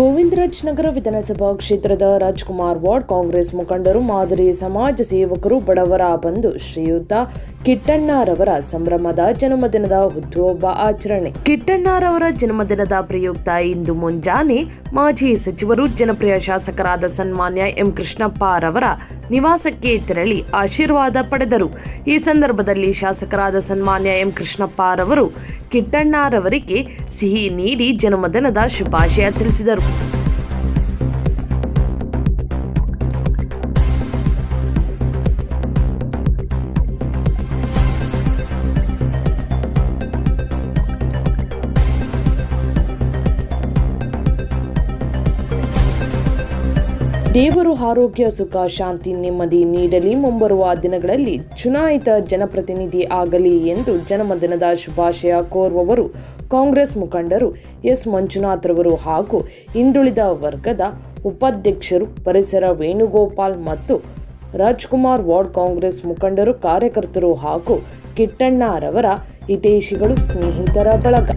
ಗೋವಿಂದರಾಜ್ ನಗರ ವಿಧಾನಸಭಾ ಕ್ಷೇತ್ರದ ರಾಜ್ಕುಮಾರ್ ವಾರ್ಡ್ ಕಾಂಗ್ರೆಸ್ ಮುಖಂಡರು, ಮಾದರಿ ಸಮಾಜ ಸೇವಕರು, ಬಡವರ ಬಂಧು ಶ್ರೀಯುತ ಕಿಟ್ಟಣ್ಣರವರ ಸಂಭ್ರಮದ ಜನ್ಮದಿನದ ಹುಟ್ಟುಹಬ್ಬ ಆಚರಣೆ. ಕಿಟ್ಟಣ್ಣರವರ ಜನ್ಮದಿನದ ಪ್ರಯುಕ್ತ ಇಂದು ಮುಂಜಾನೆ ಮಾಜಿ ಸಚಿವರು, ಜನಪ್ರಿಯ ಶಾಸಕರಾದ ಸನ್ಮಾನ್ಯ ಎಂ ಕೃಷ್ಣಪ್ಪರವರ ನಿವಾಸಕ್ಕೆ ತೆರಳಿ ಆಶೀರ್ವಾದ ಪಡೆದರು. ಈ ಸಂದರ್ಭದಲ್ಲಿ ಶಾಸಕರಾದ ಸನ್ಮಾನ್ಯ ಎಂ ಕೃಷ್ಣಪ್ಪರವರು ಕಿಟ್ಟಣ್ಣರವರಿಗೆ ಸಿಹಿ ನೀಡಿ ಜನ್ಮದಿನದ ಶುಭಾಶಯ ತಿಳಿಸಿದರು. ದೇವರು ಆರೋಗ್ಯ, ಸುಖ, ಶಾಂತಿ, ನೆಮ್ಮದಿ ನೀಡಲಿ. ಮುಂಬರುವ ದಿನಗಳಲ್ಲಿ ಚುನಾಯಿತ ಜನಪ್ರತಿನಿಧಿ ಆಗಲಿ ಎಂದು ಜನ್ಮದಿನದ ಶುಭಾಶಯ ಕೋರುವವರು ಕಾಂಗ್ರೆಸ್ ಮುಖಂಡರು ಎಸ್. ಮಂಜುನಾಥ್ರವರು ಹಾಗೂ ಹಿಂದುಳಿದ ವರ್ಗದ ಉಪಾಧ್ಯಕ್ಷರು ಪರಿಸರ ವೇಣುಗೋಪಾಲ್ ಮತ್ತು ರಾಜ್ಕುಮಾರ್ ವಾರ್ಡ್ ಕಾಂಗ್ರೆಸ್ ಮುಖಂಡರು, ಕಾರ್ಯಕರ್ತರು ಹಾಗೂ ಕಿಟ್ಟಣ್ಣರವರ ಹಿತೈಷಿಗಳು ಸ್ನೇಹಿತರ ಬಳಗ.